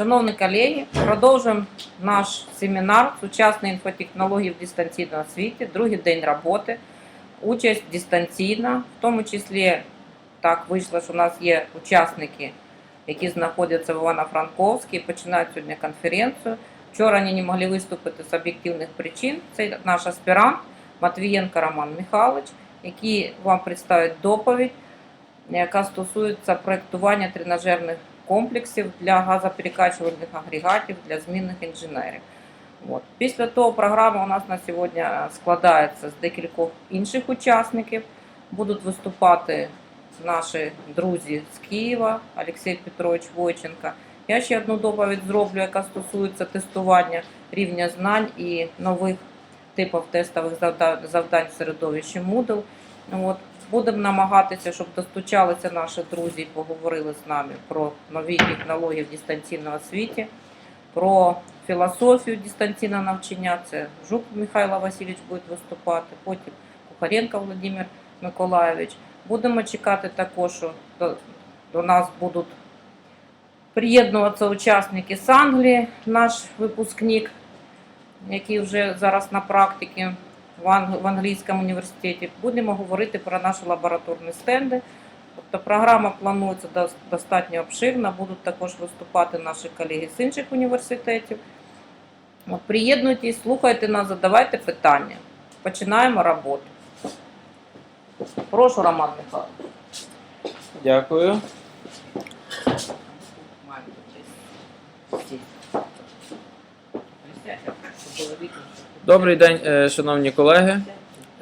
Шановні колеги, продовжуємо наш семінар сучасні інфотехнології в дистанційному світі, другий день роботи, участь дистанційна, в тому числі так вийшло, що у нас є учасники, які знаходяться в Івано-Франковській, починають сьогодні конференцію. Вчора вони не могли виступити з об'єктивних причин. Це наш аспірант Матвієнко Роман Михайлович, який вам представить доповідь, яка стосується проєктування тренажерних комплексів для газоперекачувальних агрегатів для змінних інженерів. От. Після того програма у нас на сьогодні складається з декількох інших учасників. Будуть виступати наші друзі з Києва, Олексій Петрович Войченко. Я ще одну доповідь зроблю, яка стосується тестування рівня знань і нових типів тестових завдань, в середовищі Moodle. От. Будемо намагатися, щоб достучалися наші друзі і поговорили з нами про нові технології в дистанційному світі, про філософію дистанційного навчання. Це Жук Михайло Васильович буде виступати, потім Кухаренко Володимир Миколайович. Будемо чекати також, що до нас будуть приєднуватися учасники з Англії, наш випускник, який вже зараз на практиці в англійському університеті. Будемо говорити про наші лабораторні стенди. Тобто програма планується достатньо обширна. Будуть також виступати наші колеги з інших університетів. Приєднуйтесь, слухайте нас, задавайте питання. Починаємо роботу. Прошу, Роман Михайлович. Дякую. Добрий день, е, шановні колеги.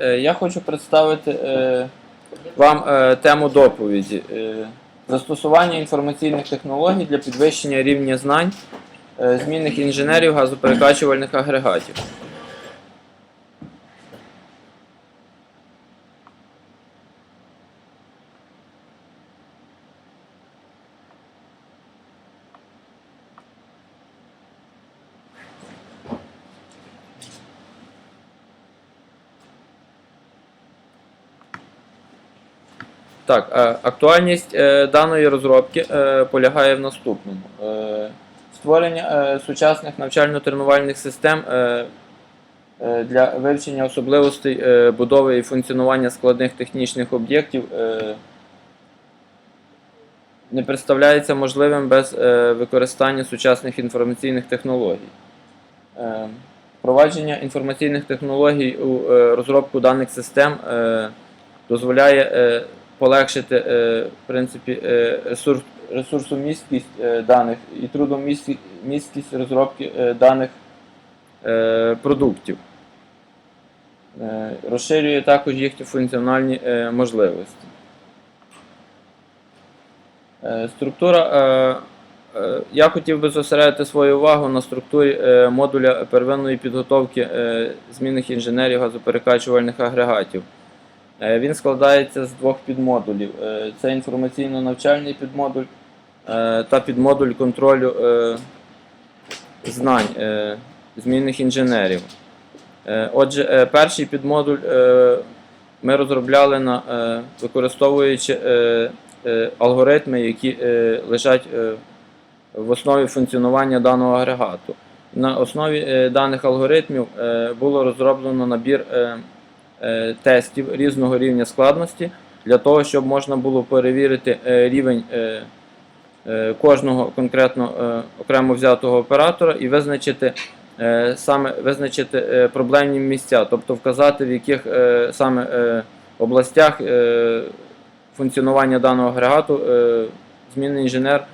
Е, Я хочу представити е, вам тему доповіді. Застосування інформаційних технологій для підвищення рівня знань змінних інженерів газоперекачувальних агрегатів. Так, е, актуальність е, даної розробки е, полягає в наступному: створення сучасних навчально-тренувальних систем для вивчення особливостей будови і функціонування складних технічних об'єктів не представляється можливим без використання сучасних інформаційних технологій. Впровадження інформаційних технологій у розробку даних систем дозволяє полегшити е, в принципі, е, ресурс, ресурсомісткість е, даних і трудомісткість розробки даних продуктів. Розширює також їхні функціональні можливості. Структура. Я хотів би зосередити свою увагу на структурі модуля первинної підготовки змінних інженерів газоперекачувальних агрегатів. Е, Він складається з двох підмодулів: Е, це інформаційно-навчальний підмодуль е, та підмодуль контролю знань змінних інженерів. Отже, перший підмодуль ми розробляли використовуючи алгоритми, які лежать в основі функціонування даного агрегату. На основі даних алгоритмів було розроблено набір тестів різного рівня складності для того, щоб можна було перевірити е, рівень е, е, кожного конкретно е, окремо взятого оператора і визначити е, саме визначити е, проблемні місця, тобто вказати, в яких е, саме е, областях е, функціонування даного агрегату е, змінний інженер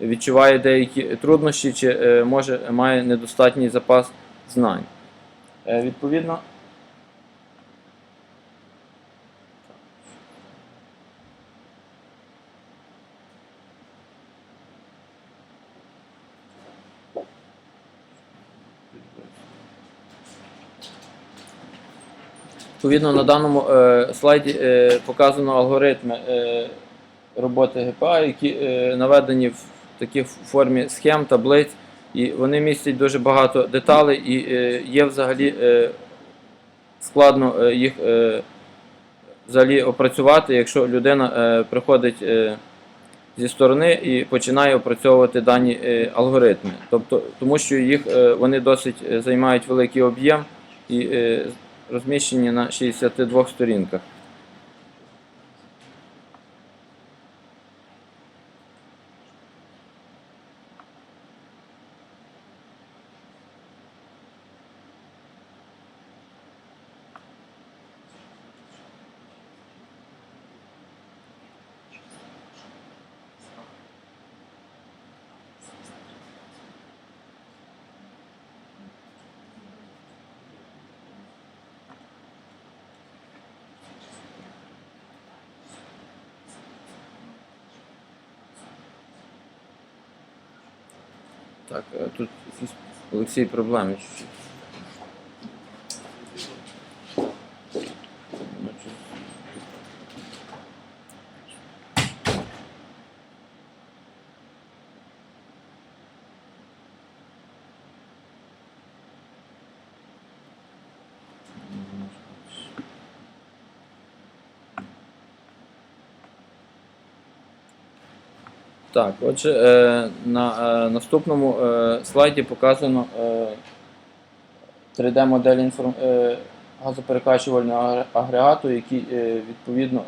відчуває деякі труднощі чи е, може має недостатній запас знань. Е, Відповідно, Відповідно, на даному е, слайді е, показано алгоритми е, роботи ГПА, які наведені в такій формі схем, таблиць, і вони містять дуже багато деталей, і є взагалі складно їх взагалі опрацювати, якщо людина приходить зі сторони і починає опрацьовувати дані алгоритми. Тобто, тому що їх вони досить займають великий об'єм і розміщені на 62 сторінках. Так, е, тут Олексій проблеми. чуть-чуть. Ну, чи- Так, отже, е, на е, наступному е, слайді показано е, 3D-модель інформ... е, газоперекачувального агрегату, який відповідно,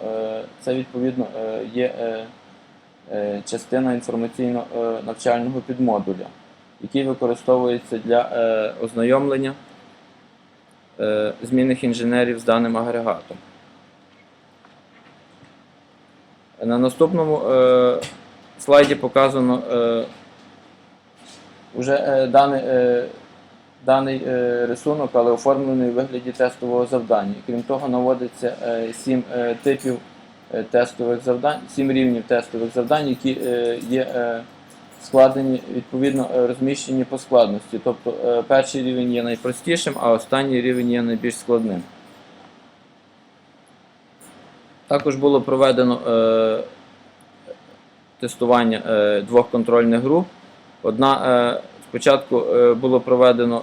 це відповідно є частина інформаційно-навчального підмодуля, який використовується для ознайомлення змінних інженерів з даним агрегатом. На наступному слайді показано е, вже е, даний, е, даний е, рисунок, але оформлений у вигляді тестового завдання. Крім того, наводиться е, сім е, типів е, тестових завдань, сім рівнів тестових завдань, які е, є е, складені, відповідно е, розміщені по складності. Тобто е, перший рівень є найпростішим, а останній рівень є найбільш складним. Також було проведено е, тестування е, двох контрольних груп. Одна е, спочатку е, було проведено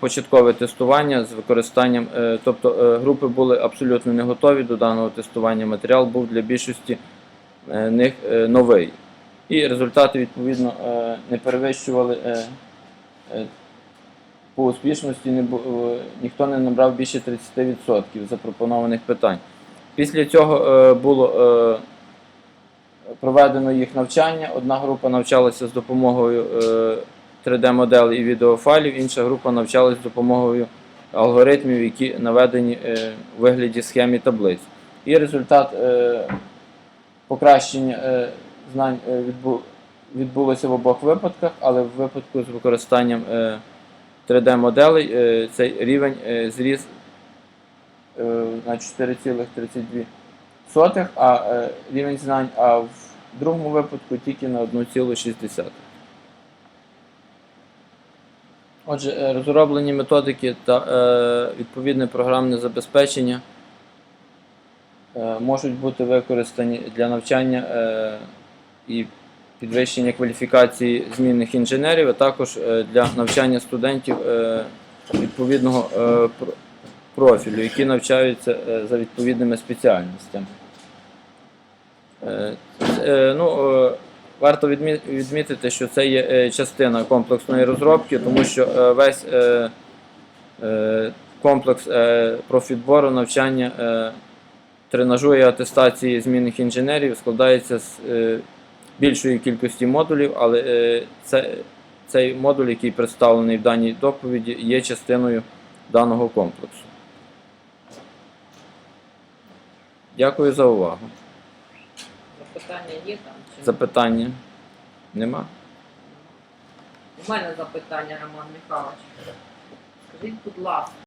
початкове тестування з використанням, тобто групи були абсолютно не готові до даного тестування. Матеріал був для більшості них новий. І результати відповідно не перевищували по успішності, ніхто не набрав більше 30% запропонованих питань. Після цього було проведено їх навчання. Одна група навчалася з допомогою е, 3D-моделей і відеофайлів, інша група навчалася з допомогою алгоритмів, які наведені е, у вигляді схем і таблиць. І результат е, покращення е, знань е, відбулося в обох випадках, але в випадку з використанням е, 3D-моделей е, цей рівень е, зріс е, на 4,32, а е, рівень знань, а в другому випадку тільки на 1,6. Отже, е, розроблені методики та е, відповідне програмне забезпечення можуть бути використані для навчання і підвищення кваліфікації змінних інженерів, а також для навчання студентів відповідного профілю, які навчаються е, за відповідними спеціальностями. Е, е, Ну, варто відмітити, що це є частина комплексної розробки, тому що весь комплекс профідбору навчання, тренажу і атестації змінних інженерів складається з більшої кількості модулів, але це, цей модуль, який представлений в даній доповіді, є частиною даного комплексу. Дякую за увагу. Запитання є там? Чи? Запитання нема? У мене запитання, Роман Михайлович. Скажіть, будь ласка,